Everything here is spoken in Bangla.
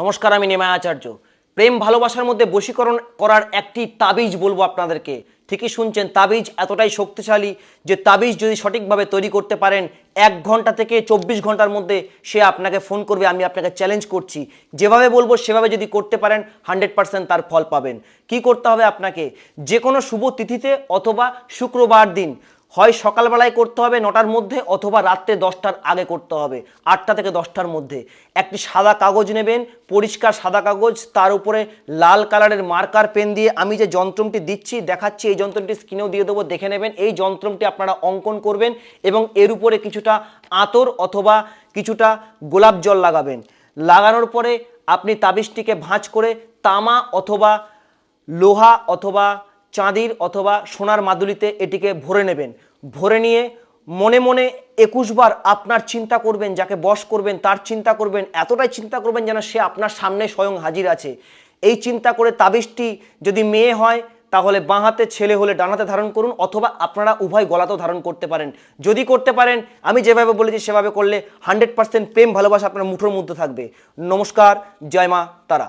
নমস্কার, আমি নেমায় আচার্য। প্রেম ভালোবাসার মধ্যে বশীকরণ করার একটি তাবিজ বলব আপনাদেরকে। ঠিকই শুনছেন, তাবিজ এতটাই শক্তিশালী যে তাবিজ যদি সঠিকভাবে তৈরি করতে পারেন, এক ঘণ্টা থেকে চব্বিশ ঘণ্টার মধ্যে সে আপনাকে ফোন করবে, আমি আপনাকে চ্যালেঞ্জ করছি। যেভাবে বলব, সেভাবে যদি করতে পারেন হান্ড্রেড পার্সেন্ট তার ফল পাবেন। কি করতে হবে আপনাকে? যে কোনো শুভ তিথিতে অথবা শুক্রবার দিন হয় সকালবেলায় করতে হবে নটার মধ্যে অথবা রাত্রে দশটার আগে করতে হবে, আটটা থেকে দশটার মধ্যে। একটি সাদা কাগজ নেবেন, পরিষ্কার সাদা কাগজ, তার উপরে লাল কালারের মার্কার পেন দিয়ে আমি যে যন্ত্রটি দিচ্ছি, দেখাচ্ছি, এই যন্ত্রটি স্ক্রিনেও দিয়ে দেবো, দেখে নেবেন। এই যন্ত্রটি আপনারা অঙ্কন করবেন এবং এর উপরে কিছুটা আতর অথবা কিছুটা গোলাপ জল লাগাবেন। লাগানোর পরে আপনি তাবিজটিকে ভাঁজ করে তামা অথবা লোহা অথবা চাঁদির অথবা সোনার মাদুলিতে এটিকে ভরে নেবেন। ভরে নিয়ে মনে মনে একুশ বার আপনার চিন্তা করবেন, যাকে বশ করবেন, তার চিন্তা করবেন, এতটাই চিন্তা করবেন যেন সে আপনার সামনে স্বয়ং হাজির আছে। এই চিন্তা করে তাবিজটি যদি মেয়ে হয়, তাহলে বাঁ হাতে ছেলে হলে ডানাতে ধারণ করুন অথবা আপনারা উভয় গলাতেও ধারণ করতে পারেন। যদি করতে পারেন, আমি যেভাবে বলেছি সেভাবে করলে হান্ড্রেড পার্সেন্ট প্রেম, ভালোবাসা আপনার মুঠোর মধ্যে থাকবে। নমস্কার, জয় মা তারা।